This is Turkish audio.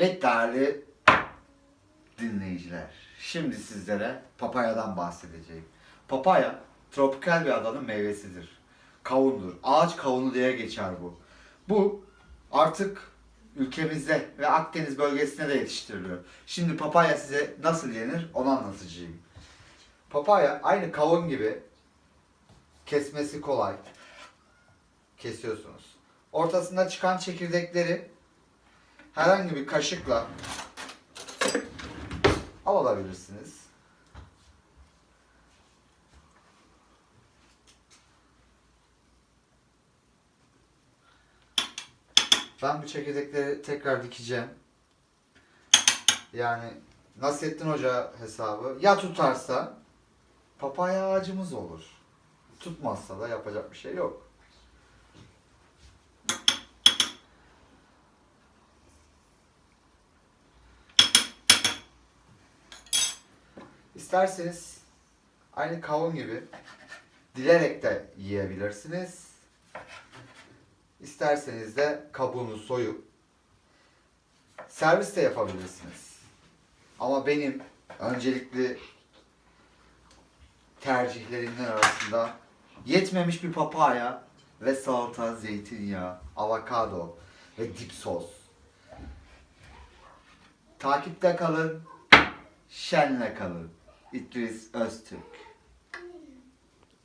Evet değerli dinleyiciler. Şimdi sizlere papayadan bahsedeceğim. Papaya tropikal bir adanın meyvesidir. Kavundur. Ağaç kavunu diye geçer bu. Bu artık ülkemizde ve Akdeniz bölgesinde de yetiştiriliyor. Şimdi papaya size nasıl yenir onu anlatacağım. Papaya aynı kavun gibi kesmesi kolay. Kesiyorsunuz. Ortasında çıkan çekirdekleri herhangi bir kaşıkla alabilirsiniz. Ben bu çekirdekleri tekrar dikeceğim. Yani Nasrettin Hoca hesabı ya tutarsa papaya ağacımız olur. Tutmazsa da yapacak bir şey yok. İsterseniz aynı kavun gibi dilerek de yiyebilirsiniz. İsterseniz de kabuğunu soyup servis de yapabilirsiniz. Ama benim öncelikli tercihlerimin arasında yetmemiş bir papaya ve salata, zeytinyağı, avokado ve dip sos. Takipte kalın, şenle kalın. İdris Öztürk.